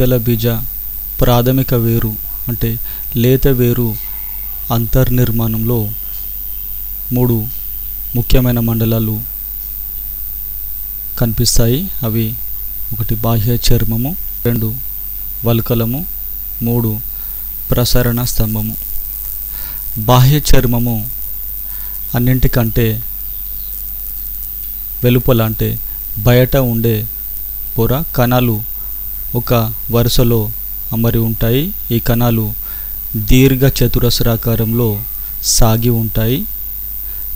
ద్విదళ బీజ ప్రాథమిక వేరు అంటే లేత వేరు అంతర్నిర్మాణంలో మూడు ముఖ్యమైన మండలాలు కనిపిస్తాయి. అవి ఒకటి బాహ్య చర్మము రెండు వల్కలము మూడు ప్రసరణ స్తంభము. బాహ్య చర్మము అన్నింటికంటే వెలుపల అంటే బయట ఉండే పొర కణాలు ఒక వరుసలో అమరి ఉంటాయి. ఈ కణాలు దీర్ఘ చతురస్రాకారంలో సాగి ఉంటాయి.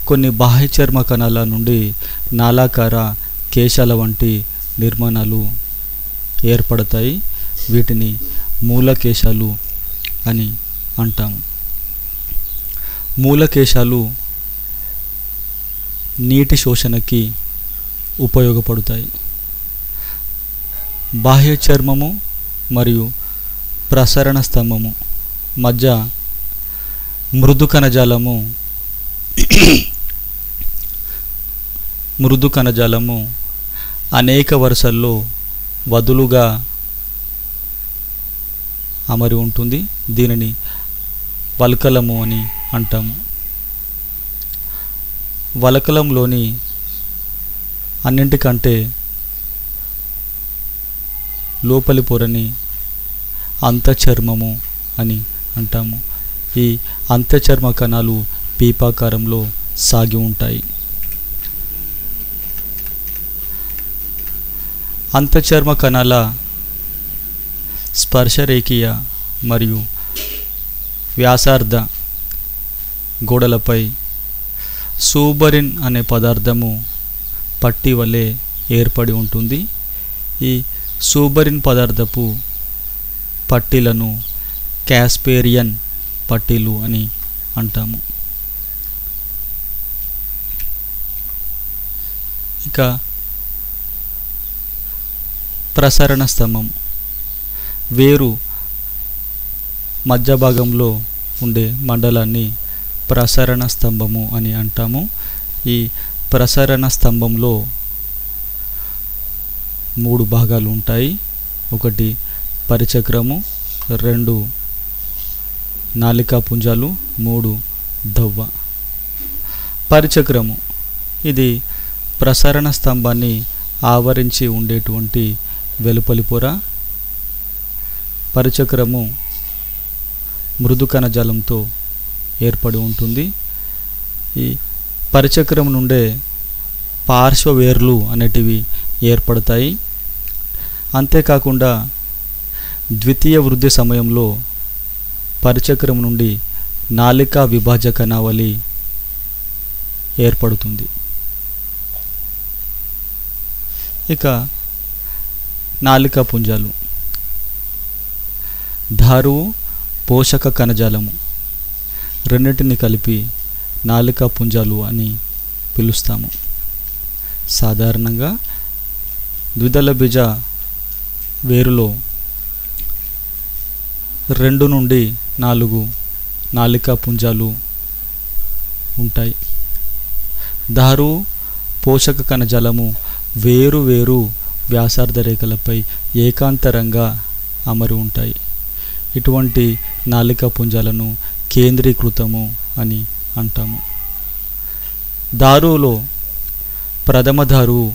కొన్ని బాహ్య చర్మ కణాల నుండి నాలాకార కేశాల వంటి నిర్మాణాలు ఏర్పడతాయి. వీటిని మూలకేశాలు అని అంటాము మూలకేశాలు నీటి శోషణకి ఉపయోగపడతాయి. బాహ్య చర్మము మరియు ప్రసరణ స్తంభము మధ్య మృదు కణజాలము మృదు కణజాలము అనేక వరుసల్లో వదులుగా అమరి ఉంటుంది. దీనిని వల్కలము అని అంటాము. వలకలంలోని అన్నింటికంటే లోపలి పొరని అంతచర్మము అని అంటాము. ఈ అంతచర్మ కణాలు పీపాకారంలో సాగి ఉంటాయి. అంతచర్మ కణాల స్పర్శరేఖీయ మరియు వ్యాసార్థ గోడలపై సూబరిన్ అనే పదార్థము పట్టి వలె ఏర్పడి ఉంటుంది. ఈ సూబరిన్ పదార్థపు పట్టీలను క్యాస్పేరియన్ పట్టీలు అని అంటాము. ఇక ప్రసరణ స్తంభం. వేరు మధ్య భాగంలో ఉండే మండలాన్ని ప్రసరణ స్తంభము అని అంటాము. ఈ ప్రసరణ స్తంభంలో మూడు భాగాలు ఉంటాయి. ఒకటి పరిచక్రము రెండు నాలికా పుంజాలు మూడు దవ్వ. పరిచక్రము ఇది ప్రసరణ స్తంభాన్ని ఆవరించి ఉండేటువంటి వెలుపలి పొర. పరిచక్రము మృదు కణజాలంతో ఏర్పడి ఉంటుంది. ఈ పరిచక్రం నుండే పార్శ్వవేర్లు అనేటివి ఏర్పడతాయి. అంతేకాకుండా ద్వితీయ వృద్ధి సమయంలో పరిచక్రం నుండి నాలికా విభాజక నావలి ఏర్పడుతుంది. ఇక నాలికా పుంజాలు. దారువు పోషక కణజాలము. రెండింటిని కలిపి నాలికా పుంజాలు అని పిలుస్తాము. సాధారణంగా ద్విదళ బీజ వేరులో రెండు నుండి నాలుగు నాలికా పుంజాలు ఉంటాయి. దారు పోషక కణజాలము వేరు వేరు వ్యాసార్థ రేఖలపై ఏకాంతరంగా అమరి ఉంటాయి. ఇటువంటి నాలికా పుంజాలను కేంద్రీకృతము అని అంటాము. దారులో ప్రథమ దారు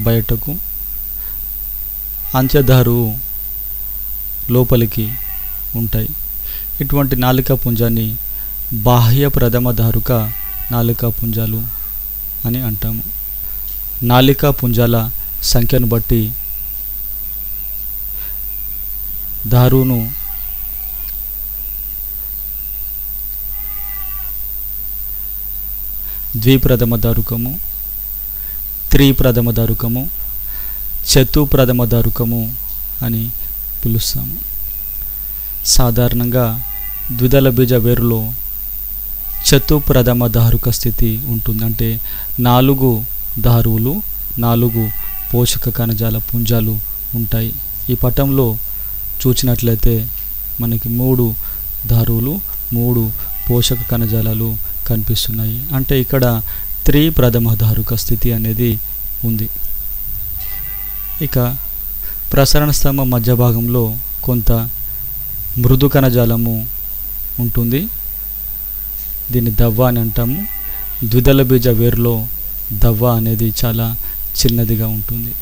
బయటకు అంచెదారు లోపలికి ఉంటాయి. ఇటువంటి నాలికా పుంజాన్ని బాహ్య ప్రథమ దారుక నాలికా పుంజాలు అని అంటాము. నాలికా పుంజాల సంఖ్యను బట్టి దారును ద్విప్రథమ దారుకము త్రిప్రథమ దారుకము చతుప్రథమ దారుకము అని పిలుస్తాము. సాధారణంగా ద్విదల బీజ వేరులో చతుప్రథమ దారుక స్థితి ఉంటుంది. అంటే నాలుగు దారువులు నాలుగు పోషక కణజాల పుంజాలు ఉంటాయి. ఈ పటంలో చూచినట్లయితే మనకి మూడు దారువులు మూడు పోషక కణజాలాలు కనిపిస్తున్నాయి. అంటే ఇక్కడ త్రిప్రథమ దారుక స్థితి అనేది ఉంది. ఇక ప్రసరణ స్తంభం మధ్య భాగంలో కొంత మృదు కణజాలము ఉంటుంది. దీన్ని దవ్వ అని అంటాము. ద్విదళ బీజ వేరులో దవ్వ అనేది చాలా చిన్నదిగా ఉంటుంది.